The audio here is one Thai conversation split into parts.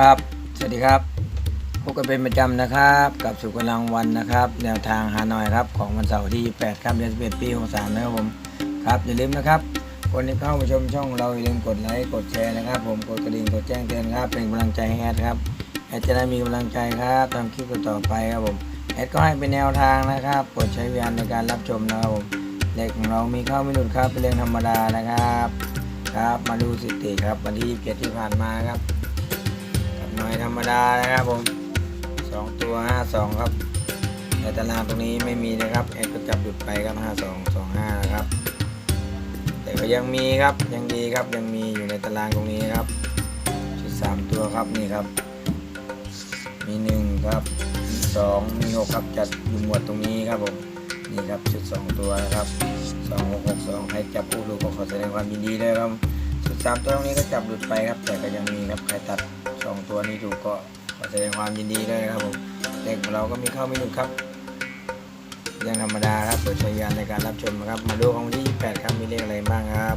ครับ สวัสดีครับ พบกันเป็นประจำนะครับ กับสุกำลังวันนะครับ แนวทางฮานอยครับ ของวันเสาร์ที่ 8ครับเดือน11ปี63นะครับผมครับอย่าลืมนะครับ คนที่เข้ามาชมช่องเราอย่าลืมกดไลค์กดแชร์นะครับ ผมกดกระดิ่งกดแจ้งเตือนครับเป็นกำลังใจให้แอดครับแอดจะได้มีกำลังใจครับทำคลิปต่อไปครับผมแอดก็ให้เป็นแนวทางนะครับโปรดใช้วิญญาณในการรับชมนะครับผมเลขของเรามีเข้าไม่หลุดครับเป็นเรื่องธรรมดานะครับ ครับ มาดูสถิติครับวันที่27ที่ผ่านมาครับ หน่อยธรรมดานะครับผมสองตัวห้าสองครับในตารางตรงนี้ไม่มีนะครับแอดก็จับหยุดไปครับห้าสองสองห้านะครับ แต่ก็ยังมีครับยังดีครับยังมีอยู่ในตารางตรงนี้ครับชุดสามตัวครับนี่ครับ มีหนึ่งครับมีสองมีหกครับจัดอยู่หมวดตรงนี้ครับผมนี่ครับชุดสองตัวนะครับสองหกหกสองใครจับผู้ดูก็ขอแสดงความยินดีด้วยครับสุดสามตัวตรงนี้ก็จับหลุดไปครับ แต่ก็ยังมีครับใครตัด สองตัวนี้ถูกก็ขอแสดงความยินดีด้วยนะครับผมเลขของเราก็มีเข้าไม่หลุดครับเรื่องธรรมดาครับเปิดใช้ยานในการรับชมนะครับ มาดูของที่28ครับมีเลขอะไรบ้างครับ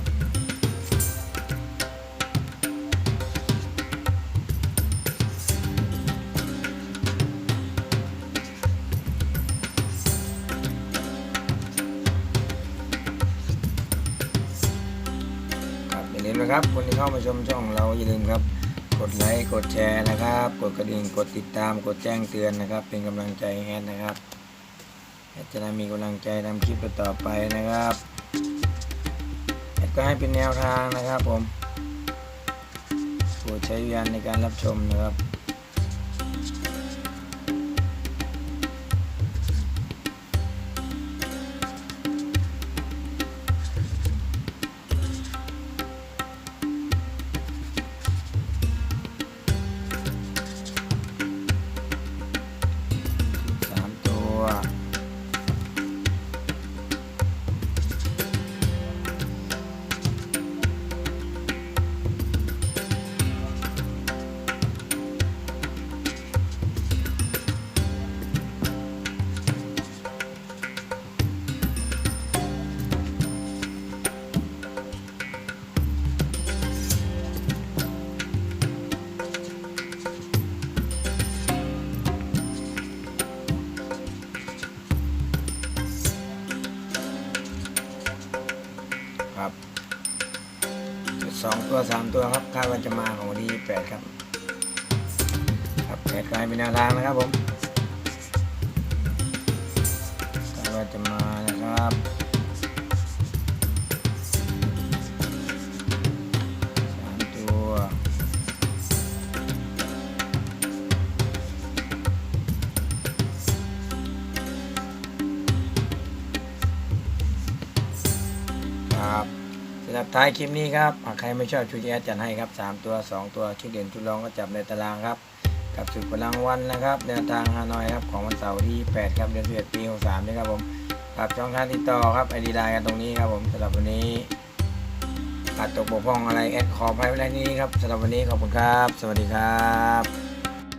ครับอย่าลืมนะครับคนที่เข้ามาชมช่องเราอย่าลืมครับ กดไลค์กดแชร์นะครับ กดกระดิ่งกดติดตามกดแจ้งเตือนนะครับ เป็นกำลังใจแอดนะครับแอดจะได้มีกำลังใจทำคลิปต่อไปนะครับแอดก็ให้เป็นแนวทางนะครับผมโปรดใช้วิญญาณในการรับชมนะครับ ครับจุดสองตัวสามตัวครับคาดว่าจะมาของวันที่แปดครับ ครับแปดกลายเป็นแนวทางนะครับผมคาดว่าจะมานะครับ สำหรับท้ายคลิปนี้ครับหากใครไม่ชอบชูแอดจัดให้ครับสามตัวสองตัวคิดเด่นชุดรองก็จับในตารางครับ กับสุดพลังวันนะครับแนวทางฮานอยครับของวันเสาร์ที่ 8 ครับเดือน11ปี63นี่ครับผมกับช่องทางติดต่อครับไอดีไลน์กันตรงนี้ครับผมสำหรับวันนี้ขาดตกบกพร่องอะไรแอดขออภัยไว้ในนี้ครับสำหรับวันนี้ขอบคุณครับ สวัสดีครับ